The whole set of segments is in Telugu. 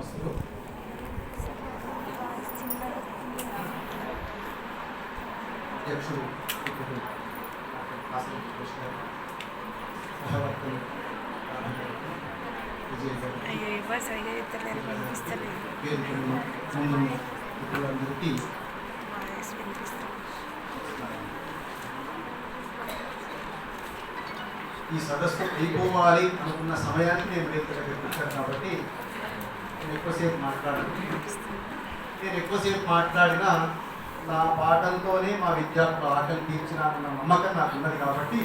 నమస్తులు అధ్యక్షుడు ఇప్పుడు కాసం కృష్ణ గారు, సహవర్తులు విజయ్ గారు అయ్యో ఇవ్వ సరిగా చెప్తలేరు వినిపిస్తలేదు వేదికను ముందు మిత్రులందరికీ వాయిస్ వినిపిస్తలేదు ఈ సదస్సు అయిపోవాలి అనుకున్న సమయానికి నేను వేదిక దగ్గరికి వచ్చాను కాబట్టి నేను ఎక్కువసేపు మాట్లాడను. నేను ఎక్కువసేపు మాట్లాడినా నా పాటలతోనే మా విద్యార్థులు ఆకలి తీర్చినారన్న నమ్మకం నాకు ఉన్నది కాబట్టి.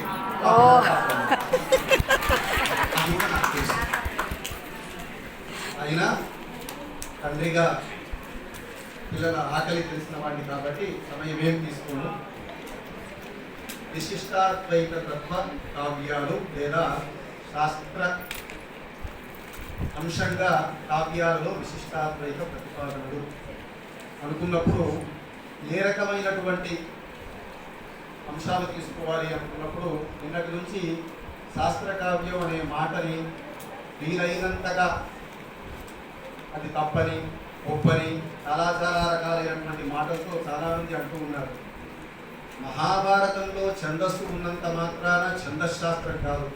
అయినా తండ్రిగా పిల్లల ఆకలి తెలిసిన వాడిని కాబట్టి సమయం ఏం తీసుకోను. విశిష్టాద్వైత తత్వ కావ్యాలు లేదా శాస్త్ర అంశంగా కావ్యాలలో విశిష్టాద్వైత ప్రతిపాదనలు అనుకున్నప్పుడు ఏ రకమైనటువంటి అంశాలు తీసుకోవాలి అనుకున్నప్పుడు నిన్నటి నుంచి శాస్త్ర కావ్యం అనే మాటని వీలైనంతగా అది తప్పని ఒప్పని చాలా చాలా రకాలైనటువంటి మాటలతో చాలామంది అంటూ ఉన్నారు. మహాభారతంలో ఛందస్సు ఉన్నంత మాత్రాన ఛందశాస్త్రం కాదు.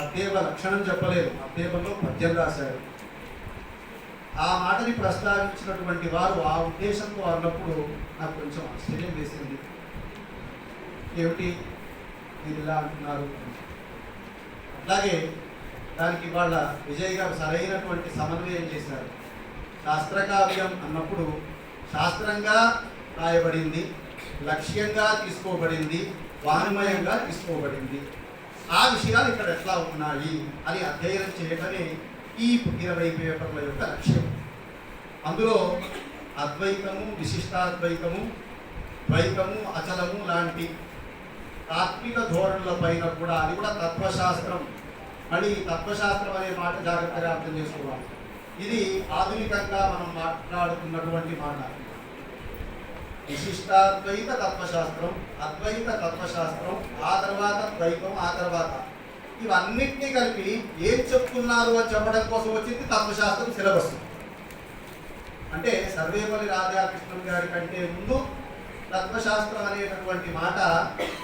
అద్దేవ లక్షణం చెప్పలేదు. అద్దేవంలో పద్యం రాశాడు ఆ మాటని ప్రస్తావించినటువంటి వారు ఆ ఉద్దేశంతో అన్నప్పుడు నాకు కొంచెం ఆశ్చర్యం వేసింది. ఏమిటి మీరు ఇలా అంటున్నారు? అలాగే దానికి వాళ్ళ విజయ్ గారు సరైనటువంటి సమన్వయం చేశారు. శాస్త్రకావ్యం అన్నప్పుడు శాస్త్రంగా రాయబడింది లక్ష్యంగా తీసుకోబడింది వానుమయంగా తీసుకోబడింది. ఆ విషయాలు ఇక్కడ ఎట్లా ఉన్నాయి అని అధ్యయనం చేయటమే ఈ ఇరవై పేపర్ల యొక్క లక్ష్యం. అందులో అద్వైతము విశిష్టాద్వైతము ద్వైతము అచలము లాంటి తాత్విక ధోరణుల పైన కూడా అది కూడా తత్వశాస్త్రం. మళ్ళీ తత్వశాస్త్రం అనే మాట జాగ్రత్తగా అర్థం చేసుకోవాలి. ఇది ఆధునికంగా మనం మాట్లాడుతున్నటువంటి మాట. విశిష్టాద్వైత తత్వశాస్త్రం అద్వైత తత్వశాస్త్రం ఆ తర్వాత ద్వైతం ఆ తర్వాత. ఇవన్నిటినీ కలిపి ఏం చెప్తున్నారు అని చెప్పడం కోసం వచ్చింది తత్వశాస్త్రం సిలబస్. అంటే సర్వేపల్లి రాధాకృష్ణన్ గారి కంటే ముందు తత్వశాస్త్రం అనేటటువంటి మాట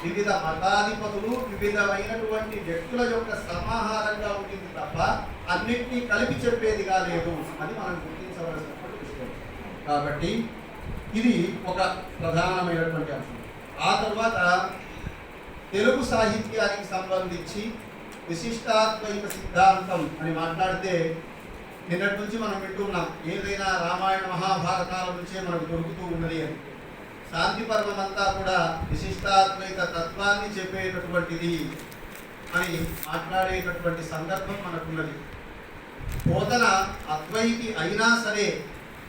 వివిధ మతాధిపతులు వివిధమైనటువంటి వ్యక్తుల యొక్క సమాహారంగా ఉంటుంది తప్ప అన్నింటినీ కలిపి చెప్పేది కాలేదు అని మనం గుర్తించవలసినటువంటి విషయం. కాబట్టి ఇది ఒక ప్రధానమైనటువంటి అంశం. ఆ తర్వాత తెలుగు సాహిత్యానికి సంబంధించి విశిష్టాత్మక సిద్ధాంతం అని మాట్లాడితే నిన్నటి నుంచి మనం వింటున్నాం. ఏదైనా రామాయణ మహాభారతాల నుంచే మనకు దొరుకుతూ ఉన్నది అని. శాంతి పర్వమంతా అంతా కూడా విశిష్టాత్మక తత్వాన్ని చెప్పేటటువంటిది అని మాట్లాడేటటువంటి సందర్భం మనకున్నది. బోధన అద్వైతి అయినా సరే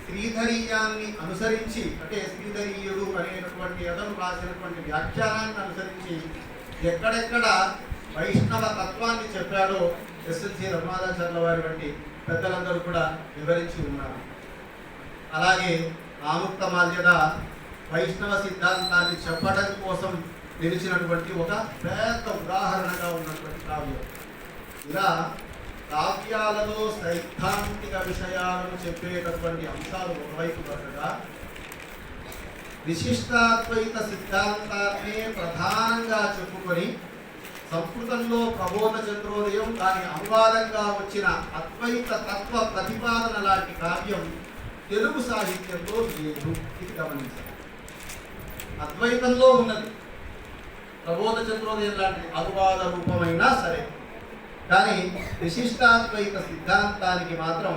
శ్రీధరీయాన్ని అనుసరించి అంటే శ్రీధరీయుడు అనేటటువంటి అతను రాసినటువంటి వ్యాఖ్యానాన్ని అనుసరించి ఎక్కడెక్కడ వైష్ణవ తత్వాన్ని చెప్పాడో ఎస్ఎల్సి రఘునాథాచార్యుల వారి వంటి పెద్దలందరూ కూడా వివరించి ఉన్నారు. అలాగే ఆముక్త మాల్యద వైష్ణవ సిద్ధాంతాన్ని చెప్పడం కోసం నిలిచినటువంటి ఒక పెద్ద ఉదాహరణగా ఉన్నటువంటి కావ్యం. ఇలా కావ్యాలలో సైద్ధాంతిక విషయాలను చెప్పేటటువంటి అంశాలు ఒకవైపు పడగా విశిష్టాద్వైత సిద్ధాంతాన్ని ప్రధానంగా చెప్పుకొని సంస్కృతంలో ప్రబోధ చంద్రోదయం దాని అనువాదంగా వచ్చిన అద్వైత తత్వ ప్రతిపాదన లాంటి కావ్యం తెలుగు సాహిత్యంలో లేదు. ఇది గమనించాలి. అద్వైతంలో ఉన్నది. ప్రబోధ చంద్రోదయం లాంటి అనువాద రూపమైనా సరే. కానీ విశిష్టాద్వైత సిద్ధాంతానికి మాత్రం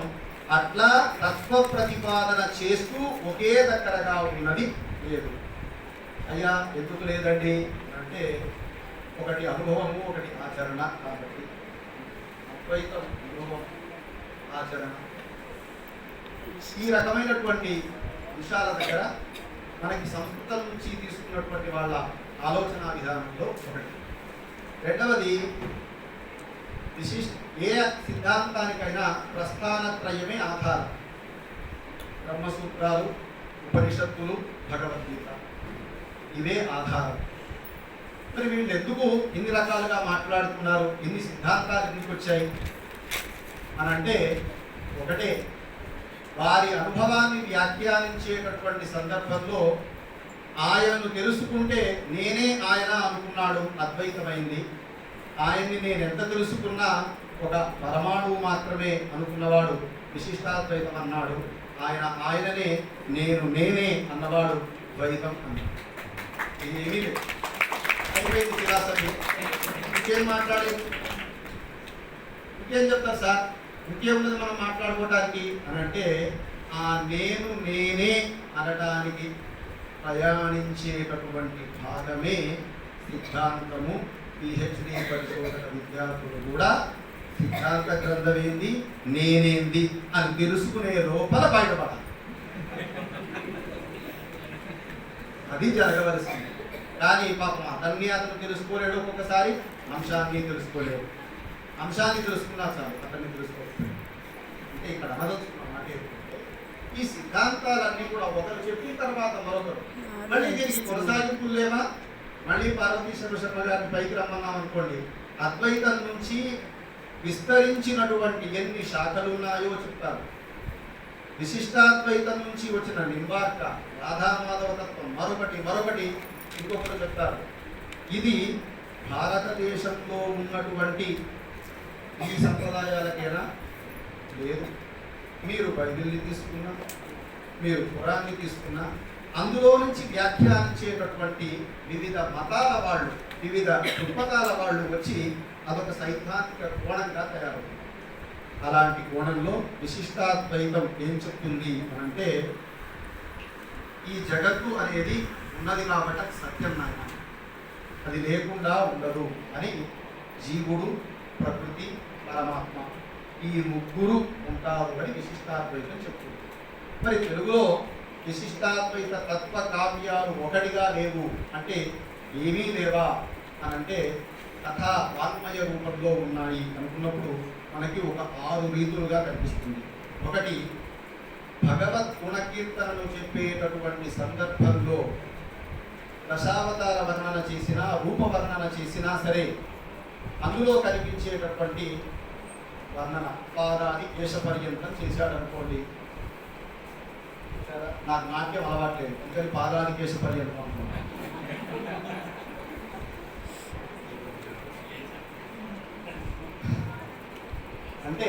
అట్లా తత్వ ప్రతిపాదన చేస్తూ ఒకే దగ్గరగా ఉన్నది లేదు. అయ్యా ఎందుకు లేదండి? అంటే ఒకటి అనుభవము ఒకటి ఆచరణ కాబట్టి. అద్వైతం అనుభవం ఆచరణ. ఈ రకమైనటువంటి అంశాల దగ్గర మనకి సంస్కృతం నుంచి తీసుకున్నటువంటి వాళ్ళ ఆలోచన విధానంలో ఒకటి. రెండవది విశిష్ట ఏ సిద్ధాంతానికైనా ప్రస్థానత్రయమే ఆధారం. బ్రహ్మసూత్రాలు ఉపనిషత్తులు భగవద్గీత. ఇవే ఆధారం. మరి వీళ్ళు ఎందుకు ఇన్ని రకాలుగా మాట్లాడుతున్నారు? ఇన్ని సిద్ధాంతాలు ఎందుకు వచ్చాయి? అని అంటే ఒకటే వారి అనుభవాన్ని వ్యాఖ్యానించేటటువంటి సందర్భంలో ఆయనను తెలుసుకుంటే నేనే ఆయన అనుకున్నాడు. అద్వైతమైంది. ఆయన్ని నేను ఎంత తెలుసుకున్నా ఒక పరమాణువు మాత్రమే అనుకున్నవాడు విశిష్టాద్వైతం అన్నాడు ఆయన ఆయననే నేను నేనే అన్నవాడు ద్వైతం అన్నాడు. ఇది ఏమీ లేదు. అయిపోయింది ఫిలాసఫీ ఇంకేం మాట్లాడేది ఇంకేం చెప్తారు సార్? ఇంకేమున్నది మనం మాట్లాడుకోవటానికి అని అంటే ఆ నేను నేనే అనడానికి ప్రయాణించేటటువంటి భాగమే సిద్ధాంతము పిహెచ్డి పరిశోధన విద్యార్థులు కూడా సిద్ధాంత గ్రంథం ఏంది? నేనేంది? అని తెలుసుకునే లోపల బయటపడాలి. అది జరగవలసింది. కానీ పాపం అతన్ని అతను తెలుసుకోలేడు ఒక్కొక్కసారి అంశాన్ని తెలుసుకోలేడు. అంశాన్ని తెలుసుకున్నా చాలు అతన్ని తెలుసుకోవచ్చు అంటే ఇక్కడ అనదలుచుకున్న మాట ఈ సిద్ధాంతాలన్నీ కూడా ఒకరు చెప్పిన తర్వాత మరొకరు. మళ్ళీ దీనికి కొనసాగింపులు లేవా? మళ్ళీ పార్వతీశ్వర శర్మ గారిని పైకి రమ్మన్నాం అనుకోండి. అద్వైతం నుంచి విస్తరించినటువంటి ఎన్ని శాఖలు ఉన్నాయో చెప్తారు. విశిష్టాద్వైతం నుంచి వచ్చిన నింబార్క రాధామాధవతత్వం మరొకటి మరొకటి ఇంకొకరు చెప్తారు. ఇది భారతదేశంలో ఉన్నటువంటి ఈ సంప్రదాయాలకేనా? లేదు. మీరు బైబిల్ని తీసుకున్నా మీరు పురాన్ని తీసుకున్నా అందులో నుంచి వ్యాఖ్యానించేటటువంటి వివిధ మతాల వాళ్ళు వివిధ దృక్పథాల వాళ్ళు వచ్చి అదొక సైద్ధాంతిక కోణంగా తయారవుతుంది అలాంటి కోణంలో విశిష్టాద్వైతం ఏం చెప్తుంది అంటే ఈ జగత్తు అనేది ఉన్నది కాబట్టి సత్యం నాయన. అది లేకుండా ఉండదు అని జీవుడు ప్రకృతి పరమాత్మ ఈ ముగ్గురు ఉంటారు అని విశిష్టాద్వైతం చెప్తుంది. మరి తెలుగులో విశిష్టాద్వైత తత్వ కావ్యాలు ఒకటిగా లేవు. అంటే ఏమీ లేవా? అని అంటే కథ వాంగ్మయ రూపంలో ఉన్నాయి అనుకున్నప్పుడు మనకి ఒక ఆరు రీతులుగా కనిపిస్తుంది. ఒకటి భగవత్ గుణకీర్తనలు చెప్పేటటువంటి సందర్భంలో దశావతార వర్ణన చేసినా రూపవర్ణన చేసినా సరే అందులో కనిపించేటటువంటి వర్ణన పాదాది కేశ పర్యంతం చేశాడనుకోండి. నాకు నాట్యం అలవాట్లేదు. ఇంకా పాదాది కేశ పని అంటే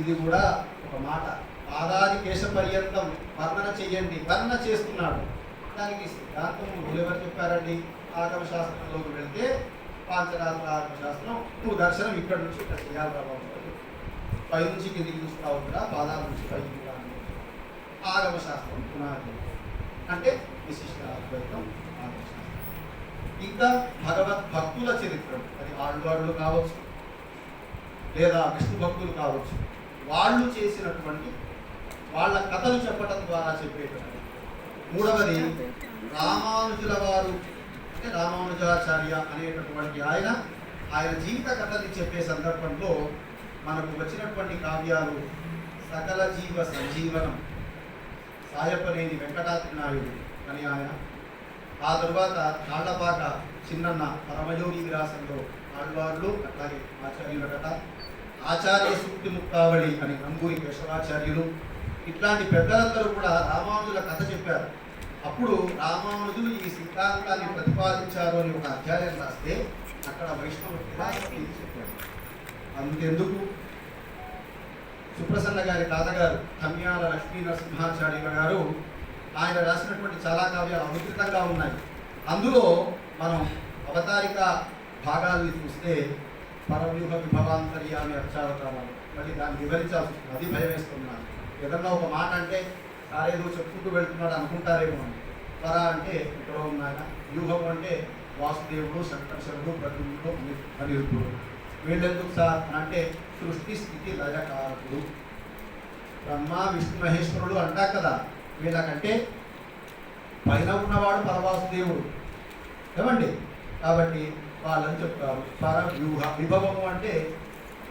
ఇది కూడా ఒక మాట. పాదాది కేశ పర్యంతం వర్ణన చెయ్యండి. వర్ణన చేస్తున్నాడు. దానికి సిద్ధాంతం ఎవరు చెప్పారండి? ఆగమ శాస్త్రంలోకి వెళ్తే పాంచరాత్ర ఆగమ శాస్త్రం. నువ్వు దర్శనం ఇక్కడ నుంచి ఇక్కడ చేయాలి ప్రభావం పై నుంచి కిందికి చూస్తా ఉంటా పాదాల నుంచి పైకి ఆగమ శాస్త్రం పునాది. అంటే విశిష్ట అద్వైతం ఆగమ శాస్త్రం ఇంకా భగవత్ భక్తుల చరిత్రం అది ఆళ్వాళ్ళు కావచ్చు లేదా విష్ణు భక్తులు కావచ్చు వాళ్ళు చేసినటువంటి వాళ్ళ కథలు చెప్పడం ద్వారా చెప్పేటటువంటి. మూడవది రామానుజుల వారు అంటే రామానుజాచార్య అనేటటువంటి ఆయన ఆయన జీవిత కథని చెప్పే సందర్భంలో మనకు వచ్చినటువంటి కావ్యాలు సకల జీవ సంజీవనం. సాయపనేని వెంకటాద్రి నాయుడు అని ఆయన. ఆ తరువాత కాళ్ళపాక చిన్నన్న పరమయోగి విలాసంలో ఆళ్వార్లు అట్లాగే ఆచార్యుల కథ ఆచార్య సూక్తి ముక్తావళి అని నంగూరి కేశవాచార్యులు ఇట్లాంటి పెద్దలందరూ కూడా రామానుజుల కథ చెప్పారు. అప్పుడు రామానుజులు ఈ సిద్ధాంతాన్ని ప్రతిపాదించారు అని ఒక అధ్యాయం రాస్తే అక్కడ వైష్ణవ ఫిలాసఫీ చెప్పారు అంతెందుకు? సుప్రసన్న గారి తాతగారు కన్యాల లక్ష్మీ నరసింహాచార్యుల గారు ఆయన రాసినటువంటి చాలా కావ్యాలు అద్భుతంగా ఉన్నాయి. అందులో మనం అవతారిక భాగాల్ని చూస్తే పరవ్యూహ విభవాంతర్యామి అర్చావతారాలు మళ్ళీ దాన్ని వివరించాల్సి వస్తుంది. అది భయం వేస్తున్నాను. ఏదన్నా ఒక మాట అంటే సారేదో చెప్పుకుంటూ వెళ్తున్నాడు అనుకుంటారేమో అని. పర అంటే ఇక్కడ ఉన్నాయన. వ్యూహం అంటే వాసుదేవుడు సంకర్షణుడు ప్రద్యుమ్నుడు అని- అనిరుద్ధుడు. వీళ్ళెందుకు సార్ అంటే సృష్టి స్థితి లయకారకుడు బ్రహ్మ విష్ణు మహేశ్వరుడు అంటా కదా. వీళ్ళకంటే పైన ఉన్నవాడు పరవాసుదేవుడు ఏమండి? కాబట్టి వాళ్ళని చెప్తారు. పర వ్యూహ విభవము అంటే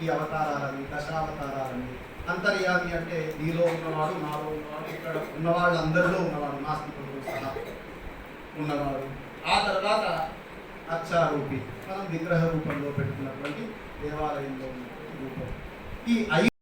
ఈ అవతారాలని దశావతారాలని. అంతర్యామి అంటే నీలో ఉన్నవాడు నాలో ఉన్నవాడు ఇక్కడ ఉన్నవాళ్ళు అందరిలో ఉన్నవాడు నాస్తికుడు సహా ఉన్నవాడు. ఆ తర్వాత అచ్చారూపి మనం విగ్రహ రూపంలో పెట్టుకున్నటువంటి దేవాలయంలో రూపం. ఈ ఐ